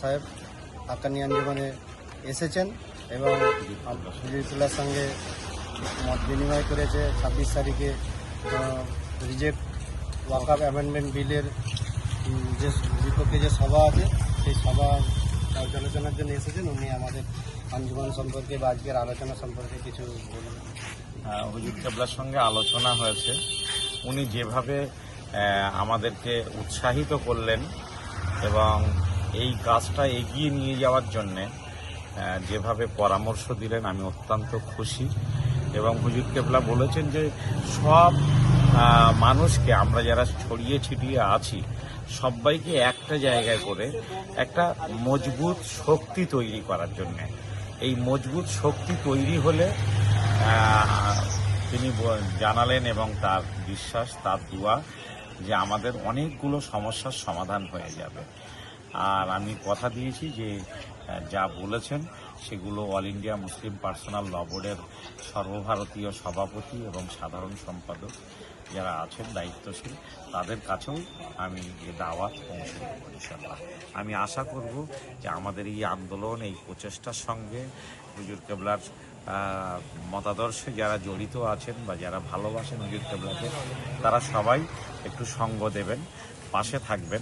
সাহেব হাক্কানি আঞ্জুমানে এসেছেন এবং হুজুরতুল্লার সঙ্গে মত বিনিময় করেছে। ছাব্বিশ তারিখে রিজেক্ট ওয়াকআপ অ্যামেন্ডমেন্ট বিলের যে বিপক্ষে যে সভা আছে সেই সভা পর্যালোচনার জন্য এসেছেন। উনি আমাদের আঞ্জুমান সম্পর্কে বা আজকের আলোচনা সম্পর্কে কিছু বলবেন আহ, হুজুর কেবলার সঙ্গে আলোচনা হয়েছে। উনি যেভাবে আমাদেরকে উৎসাহিত করলেন এবং এই কাজটা এগিয়ে নিয়ে যাওয়ার জন্যে যেভাবে পরামর্শ দিলেন, আমি অত্যন্ত খুশি। এবং হুজুর কেবলা বলেছেন যে, সব মানুষকে আমরা যারা ছড়িয়ে ছিটিয়ে আছি সবাইকে একটা জায়গায় করে একটা মজবুত শক্তি তৈরি করার জন্যে। এই মজবুত শক্তি তৈরি হলে তিনি জানালেন এবং তার বিশ্বাস, তার দোয়া যে আমাদের অনেকগুলো সমস্যার সমাধান হয়ে যাবে। আর আমি কথা দিয়েছি যে যা বলেছেন সেগুলো all India Muslim personal law বোর্ডের সর্বভারতীয় সভাপতি এবং সাধারণ সম্পাদক যারা আছেন, দায়িত্বশীল, তাদের কাছেও আমি এ দাওয়াত পৌঁছে দেবো ইনশাল্লাহ আমি আশা করব যে আমাদের এই আন্দোলন, এই প্রচেষ্টার সঙ্গে হুজুর কেবলার মতাদর্শে যারা জড়িত আছেন বা যারা ভালোবাসেন হুজুর কেবলাকে, তারা সবাই একটু সঙ্গ দেবেন, পাশে থাকবেন।